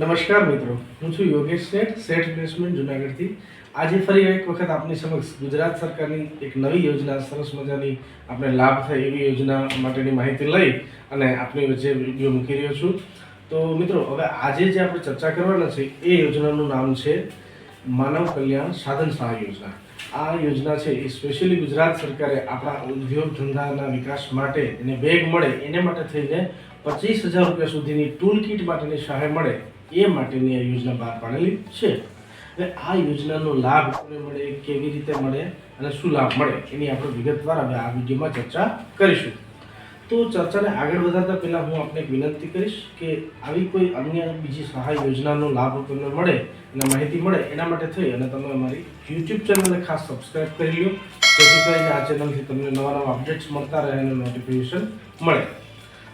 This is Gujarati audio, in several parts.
નમસ્કાર મિત્રો, હું છું યોગેશ શેઠ શેઠ ઇન્વેસ્ટમેન્ટ જુનાગઢથી. આજે ફરી એક વખત આપની સમક્ષ ગુજરાત સરકારની એક નવી યોજના, સરસ મજાની આપણે લાભ થાય એવી યોજના માટેની માહિતી લઈ અને આપની વચ્ચે વીડિયો મૂકી રહ્યો છું. તો મિત્રો, હવે આજે જે આપણે ચર્ચા કરવાના છે, એ યોજનાનું નામ છે માનવ કલ્યાણ સાધન સહાય યોજના. આ યોજના છે, એ સ્પેશિયલી ગુજરાત સરકારે આપણા ઉદ્યોગ ધંધાના વિકાસ માટે એને વેગ મળે, એને માટે થઈને પચીસ હજાર રૂપિયા સુધીની ટૂલ કિટ માટેની સહાય મળે એ માટેની આ યોજના બહાર પાડેલી છે. હવે આ યોજનાનો લાભ કોને મળે, કેવી રીતે મળે અને શું લાભ મળે, એની આપણે વિગતવાર હવે આ વિડીયોમાં ચર્ચા કરીશું. તો ચર્ચાને આગળ વધારતા પહેલાં હું આપને વિનંતી કરીશ કે આવી કોઈ અન્ય બીજી સહાય યોજનાનો લાભ તમને મળે અને માહિતી મળે, એના માટે થઈ અને તમે અમારી યુટ્યુબ ચેનલને ખાસ સબસ્ક્રાઈબ કરી લો જેથી કરીને આ ચેનલથી તમને નવા નવા અપડેટ્સ મળતા રહે અને નોટિફિકેશન મળે.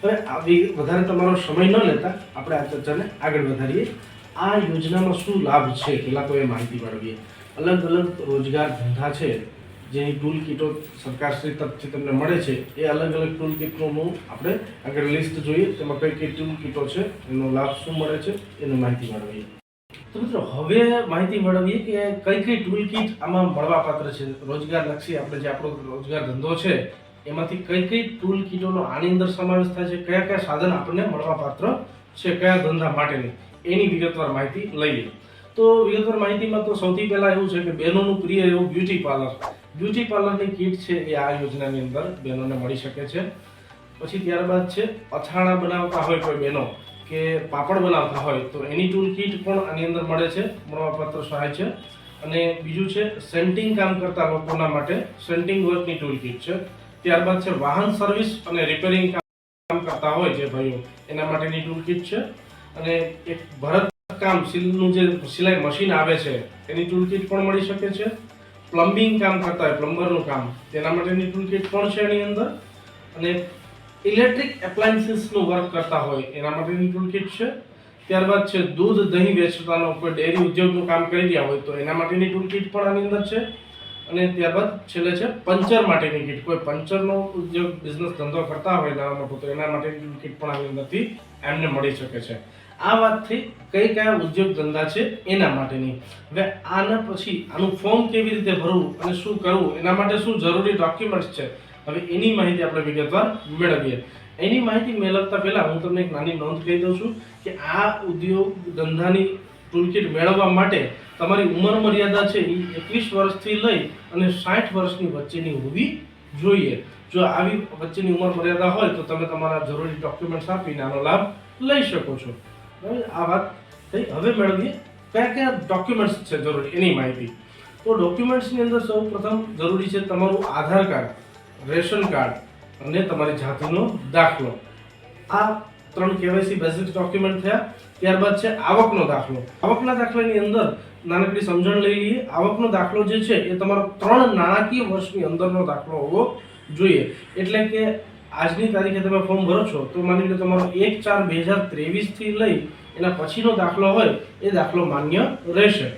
હવે આવી વધારે તમારો સમય ન લેતા આપણે આ ચર્ચાને આગળ વધારીએ. આ યોજનામાં શું લાભ છે પહેલાં તો એ માહિતી મેળવીએ. અલગ અલગ રોજગાર ધંધા છે, જેની ટૂલ કિટો સરકારશ્રી તરફથી તમને મળે છે, એ અલગ અલગ ટૂલ કિટોનું આપણે આગળ લિસ્ટ જોઈએ. તેમાં કઈ કઈ ટૂલ કિટો છે, એનો લાભ શું મળે છે, એની માહિતી મેળવીએ. તો મિત્રો, હવે માહિતી મેળવીએ કે કઈ કઈ ટૂલ કિટ આમાં મળવાપાત્ર છે. રોજગાર લક્ષી આપણે જે આપણો રોજગાર ધંધો છે એમાંથી કઈ કઈ ટૂલ કીટોનો આની અંદર સમાવેશ થાય છે, કયા કયા સાધન આપણને મળવાપાત્ર છે, કયા ધંધા માટેની, એની વિગતવાર માહિતી લઈએ. તો વિગતવાર માહિતીમાં તો સૌથી પહેલાં એવું છે કે બહેનોનું પ્રિય એવું બ્યુટી પાર્લર બ્યુટી પાર્લરની કીટ છે એ આ યોજનાની અંદર બહેનોને મળી શકે છે. પછી ત્યારબાદ છે, અથાણા બનાવતા હોય કોઈ બહેનો કે પાપડ બનાવતા હોય, તો એની ટૂલ કીટ પણ આની અંદર મળે છે, મળવાપાત્ર સહાય છે. અને બીજું છે સેન્ટિંગ કામ કરતા લોકોના માટે સેન્ટિંગ વર્કની ટૂલ કીટ છે. ત્યારબાદ છે વાહન સર્વિસ અને રિપેરિંગ કામ કરતા હોય જે ભાઈઓ, એના માટેની ટૂલ કીટ છે. અને એક ભરત કામ સિલનું જે સિલાઈ મશીન આવે છે એની ટૂલ કીટ પણ મળી શકે છે. પ્લમ્બિંગ કામ કરતા હોય, પ્લમ્બરનું કામ, તેના માટેની ટૂલ કીટ પણ છે એની અંદર. અને ઇલેક્ટ્રિક એપ્લાયન્સીસનું વર્ક કરતા હોય, એના માટેની ટૂલ કીટ છે. ત્યારબાદ છે દૂધ દહીં વેચતાનો કોઈ ડેરી ઉદ્યોગનું કામ કરી રહ્યા હોય, તો એના માટેની ટૂલ કીટ પણ આની અંદર છે. અને ત્યારબાદ છેલ્લે છે પંચર માટેની કીટ. કોઈ પંચરનો ઉદ્યોગ બિઝનેસ ધંધો કરતા હોય નાના મોટો તો એના માટેની કીટ પણ આની અંદરથી એમને મળી શકે છે. આ વાતથી કઈ કયા ઉદ્યોગ ધંધા છે એના માટેની. હવે આના પછી આનું ફોર્મ કેવી રીતે ભરવું અને શું કરવું, એના માટે શું જરૂરી ડોક્યુમેન્ટ્સ છે, હવે એની માહિતી આપણે વિગતવાર મેળવીએ. એની માહિતી મેળવતા પહેલા હું તમને એક નાની નોંધ કહી દઉં છું કે આ ઉદ્યોગ ધંધાની ટૂલકીટ મેળવવા માટે તમારી ઉંમર મર્યાદા છે એ એકવીસ વર્ષથી લઈ અને સાઠ વર્ષની વચ્ચેની હોવી જોઈએ. જો આવી વચ્ચેની ઉંમર મર્યાદા હોય તો તમે તમારા જરૂરી ડોક્યુમેન્ટ્સ આપીને આનો લાભ લઈ શકો છો. આ વાત થઈ. હવે મેળવીએ કયા કયા ડોક્યુમેન્ટ્સ છે જરૂરી એની માહિતી. તો ડોક્યુમેન્ટ્સની અંદર સૌ પ્રથમ જરૂરી છે તમારું આધાર કાર્ડ, રેશન કાર્ડ અને તમારી જાતિનો દાખલો. આ ત્રણ કેવાયસી બેઝિક ડોક્યુમેન્ટ થયા. ત્યારબાદ છે આવકનો દાખલો. આવકના દાખલાની અંદર નાનકડી સમજણ લઈ લઈએ. આવકનો દાખલો જે છે, એ તમારો ત્રણ નાણાકીય વર્ષની અંદરનો દાખલો હોવો જોઈએ. એટલે કે આજની તારીખે તમે ફોર્મ ભરો છો, તો માની લો તમારો એક ચાર બે હજાર ત્રેવીસથી લઈ એના પછીનો દાખલો હોય, એ દાખલો માન્ય રહેશે.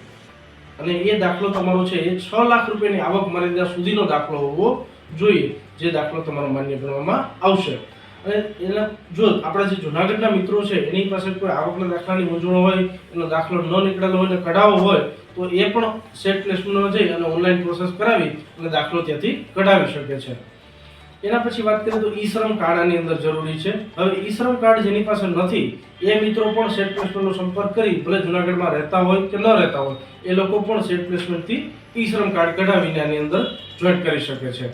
અને એ દાખલો તમારો છે, એ છ લાખ રૂપિયાની આવક મર્યાદા સુધીનો દાખલો હોવો જોઈએ, જે દાખલો તમારો માન્ય ગણવામાં આવશે. એના જો આપણા જે જુનાગઢના મિત્રો છે, એની પાસે કોઈ આવકના દાખલાની મૂંઝવણ હોય, એનો દાખલો ન નીકળેલો હોય, ને કઢાવવો હોય, તો એ પણ સેટ પ્લેસમેન્ટમાં જઈ અને ઓનલાઈન પ્રોસેસ કરાવી અને દાખલો ત્યાંથી કઢાવી શકે છે. એના પછી વાત કરીએ તો ઈ શ્રમ કાર્ડ આની અંદર જરૂરી છે. હવે ઈ શ્રમ કાર્ડ જેની પાસે નથી, એ મિત્રો પણ સેટ પ્લેસમેન્ટનો સંપર્ક કરી ભલે જુનાગઢમાં રહેતા હોય કે ન રહેતા હોય, એ લોકો પણ સેટ પ્લેસમેન્ટથી ઈ શ્રમ કાર્ડ કઢાવીને આની અંદર જોઈન્ટ કરી શકે છે.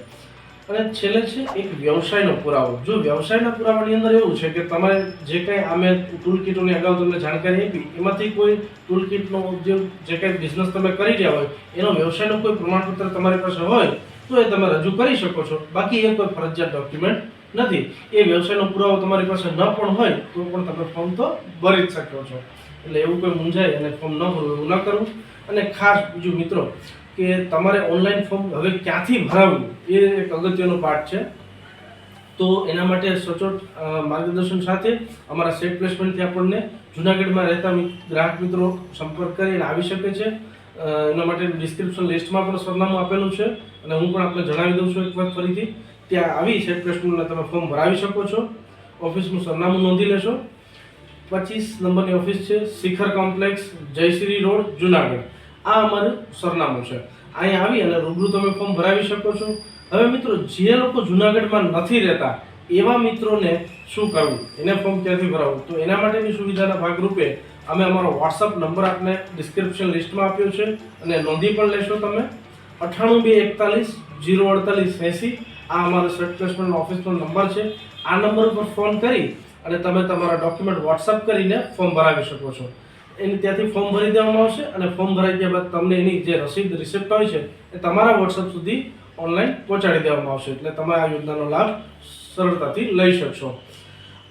અને છેલ્લે છે એક વ્યવસાયનો પુરાવો. જો વ્યવસાયના પુરાવાની અંદર એવું છે કે તમારે જે કંઈ અમે ટૂલ કિટોની અગાઉ તમને જાણકારી આપી, એમાંથી કોઈ ટૂલ કિટનો ઉદ્યોગ જે કંઈ બિઝનેસ તમે કરી રહ્યા હોય, એનો વ્યવસાયનો કોઈ પ્રમાણપત્ર તમારી પાસે હોય, તો એ તમે રજૂ કરી શકો છો. બાકી એ કોઈ ફરજિયાત ડોક્યુમેન્ટ નથી. એ વ્યવસાયનો પુરાવો તમારી પાસે ન પણ હોય, તો પણ તમે ફોર્મ તો ભરી જ શકો છો. એટલે એવું કોઈ મૂંઝાય અને ફોર્મ ન ભરવું એવું ન કરવું અને ખાસ બીજું મિત્રો કે તમારે ઓનલાઈન ફોર્મ હવે ક્યાંથી ભરાવવું? એ એક અગત્યનો પાર્ટ છે. તો એના માટે સચોટ માર્ગદર્શન સાથે અમારા સેટ પ્લેસમેન્ટથી આપણને જુનાગઢમાં રહેતા ગ્રાહક મિત્રો સંપર્ક કરીને આવી શકે છે. એના માટે ડિસ્ક્રિપ્શન લિસ્ટમાં પણ સરનામું આપેલું છે અને હું પણ આપને જણાવી દઉં છું એક વાર ફરીથી. ત્યાં આવી સેટ પ્લેસમેન્ટના તમે ફોર્મ ભરાવી શકો છો. ઓફિસનું સરનામું નોંધી લેશો. પચીસ નંબરની ઓફિસ છે, શિખર કોમ્પ્લેક્સ, જયશ્રી રોડ, જુનાગઢ. આ અમારું સરનામું છે. અહીંયા આવી અને રૂબરૂ તમે ફોર્મ ભરાવી શકો છો. હવે મિત્રો, જે લોકો જુનાગઢમાં નથી રહેતા, એવા મિત્રોને શું કરવું? એને ફોર્મ ક્યાંથી ભરાવવું તો એના માટેની સુવિધાના ભાગરૂપે અમે અમારો વોટ્સઅપ નંબર આપને ડિસ્ક્રિપ્શન લિસ્ટમાં આપ્યો છે અને નોંધી પણ લેશો તમે. અઠ્ઠાણું બે એકતાલીસ, જીરો અડતાલીસ એંસી આ અમારો સ્ટેટ પ્લેસમેન્ટ ઓફિસનો નંબર છે. આ નંબર પર ફોન કરી અને તમે તમારા ડોક્યુમેન્ટ વોટ્સઅપ કરીને ફોર્મ ભરાવી શકો છો. એની ત્યાંથી ફોર્મ ભરી દેવામાં આવશે અને ફોર્મ ભરાઈ ગયા બાદ તમને એની જે રસીદ રિસિપ્ટ હોય છે, એ તમારા વોટ્સઅપ સુધી ઓનલાઈન પહોંચાડી દેવામાં આવશે. એટલે તમે આ યોજનાનો લાભ સરળતાથી લઈ શકશો.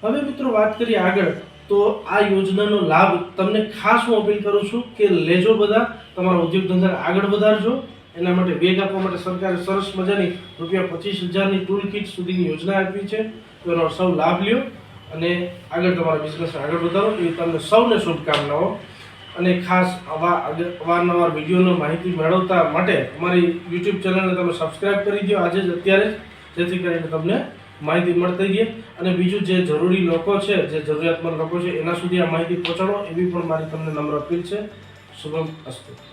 હવે મિત્રો વાત કરીએ આગળ, તો આ યોજનાનો લાભ તમને ખાસ હું અપીલ કરું છું કે લેજો બધા, તમારા ઉદ્યોગ ધંધાને આગળ વધારજો. એના માટે વેગ આપવા માટે સરકારે સરસ મજાની રૂપિયા પચીસ હજારની ટૂલ કિટ સુધીની યોજના આપી છે. તો એનો સૌ લાભ લ્યો. અને આગળ તમારા બિઝનેસ આગળ વધારો. એ તમને સૌને શુભકામનાઓ. અને ખાસ આવા અવારનવાર વિડીયોનો માહિતી મેળવતા માટે અમારી યુટ્યુબ ચેનલને તમે સબસ્ક્રાઈબ કરી દો આજે જ, અત્યારે જેથી કરીને તમને માહિતી મળતી રહે. અને બીજું જે જરૂરી લોકો છે, જે જરૂરિયાતમંદ લોકો છે, એના સુધી આ માહિતી પહોંચાડો. એવી પણ મારી તમને નમ્ર અપીલ છે. શુભમ અસ્તુ.